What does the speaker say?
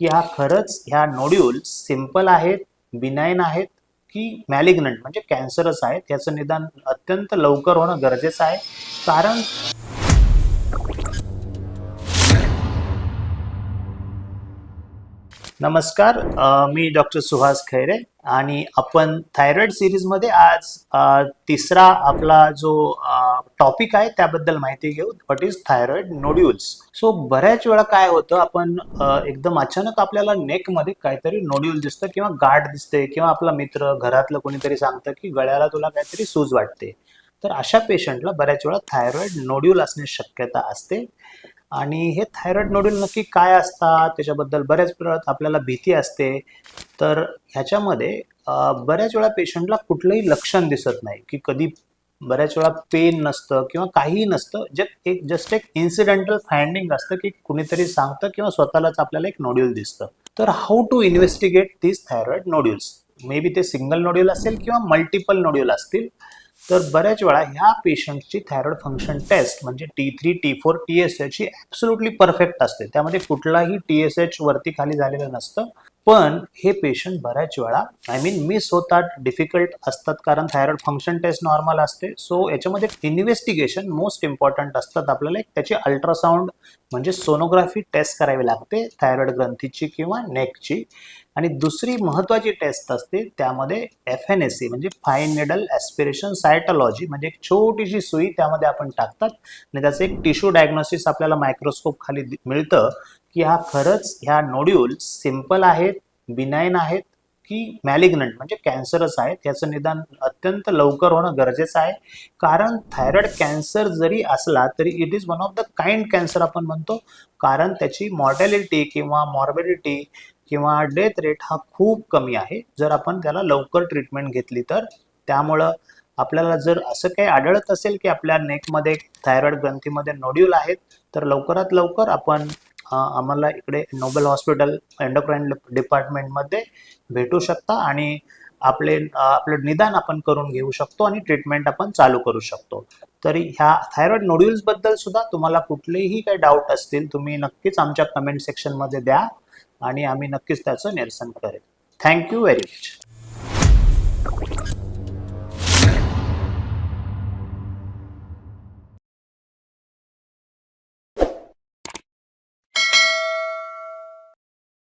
की हा खरंच ह्या नोड्यूल सिंपल आहेत बिनाईन आहेत की मॅलिग्नंट म्हणजे कॅन्सरस आहेत याचं निदान अत्यंत लवकर होणं गरजेचं आहे. कारण नमस्कार मी डॉक्टर सुहास खैरे आणि आपण थायरॉइड सिरीजमध्ये आज तिसरा आपला जो टॉपिक आहे त्याबद्दल माहिती घेऊ. What is thyroid nodules so बऱ्याच वेळा काय होतं आपण एकदम अचानक आपल्याला नेकमध्ये काहीतरी नोड्यूल दिसतं किंवा गाठ दिसते किंवा आपला मित्र घरातलं कोणीतरी सांगतं की गळ्याला तुला काहीतरी सूज वाटते. तर अशा पेशंटला बऱ्याच वेळा थायरॉइड नोड्यूल असण्याची शक्यता असते. आणि हे थायरॉइड नोड्यूल नक्की काय असतात त्याच्याबद्दल बऱ्याच वेळात आपल्याला भीती असते. तर ह्याच्यामध्ये बऱ्याच वेळा पेशंटला कुठलंही लक्षण दिसत नाही की कधी बऱ्याच वेळा पेन नसतं किंवा काहीही नसतं. जे एक जस्ट एक इन्सिडेंटल फाइंडिंग असतं की कुणीतरी सांगतं किंवा स्वतःलाच आपल्याला एक नोड्यूल दिसतं. तर how to investigate this thyroid nodules maybe ते सिंगल नोड्यूल असेल किंवा मल्टिपल नोड्यूल असतील. तर बऱ्याच वेळा ह्या पेशंटची थायरॉइड फंक्शन टेस्ट म्हणजे T three T four T S H ही ॲब्सोल्युटली परफेक्ट असते. त्यामध्ये कुठलाही टी एस एच वरती खाली झालेलं नसतं. पण हे पेशंट बऱ्याच वेळा आय मीन मिस होतात डिफिकल्ट असतात कारण थायरॉइड फंक्शन टेस्ट नॉर्मल असते. सो याच्यामध्ये इन्व्हेस्टिगेशन मोस्ट इम्पॉर्टंट असतात. आपल्याला एक त्याची अल्ट्रासाऊंड म्हणजे सोनोग्राफी टेस्ट करावी लागते थायरॉइड ग्रंथीची किंवा नेकची आणि दुसरी महत्वाची टेस्ट असते त्यामध्ये एफ एन एस सी म्हणजे फाईन निडल ॲस्पिरेशन सायटॉलॉजी म्हणजे एक छोटीशी सुई त्यामध्ये आपण टाकतात. आणि त्याचं एक टिश्यू डायग्नोसिस आपल्याला मायक्रोस्कोप खाली मिळतं. की हा खरंच ह्या नोड्यूल सिंपल आहेत बिनाईन आहेत की मॅलिग्नंट म्हणजे कॅन्सरच आहेत. याचं निदान अत्यंत लवकर होणं गरजेचं आहे. कारण थायरॉइड कॅन्सर जरी असला तरी it is one of the kind cancer आपण म्हणतो. कारण त्याची मॉर्टॅलिटी किंवा मॉर्बिडिटी किंवा डेथ रेट हा खूप कमी आहे. जर आपण त्याला लवकर ट्रीटमेंट घेतली तर त्यामुळं आपल्याला जर असं काही आढळत असेल की आपल्या नेकमध्ये थायरॉइड ग्रंथीमध्ये नोड्यूल आहेत तर लवकरात लवकर आपण आम्हाला इकडे नोबेल हॉस्पिटल एंडोक्राईन डिपार्टमेंटमध्ये भेटू शकता आणि आपले आपलं निदान आपण करून घेऊ शकतो आणि ट्रीटमेंट आपण चालू करू शकतो. तरी ह्या थायरॉइड नोड्युल्सबद्दल सुद्धा तुम्हाला कुठलेही काही डाऊट असतील तुम्ही नक्कीच आमच्या कमेंट सेक्शनमध्ये द्या आणि आम्ही नक्कीच त्याचं निरसन करेल थँक्यू व्हेरी मच.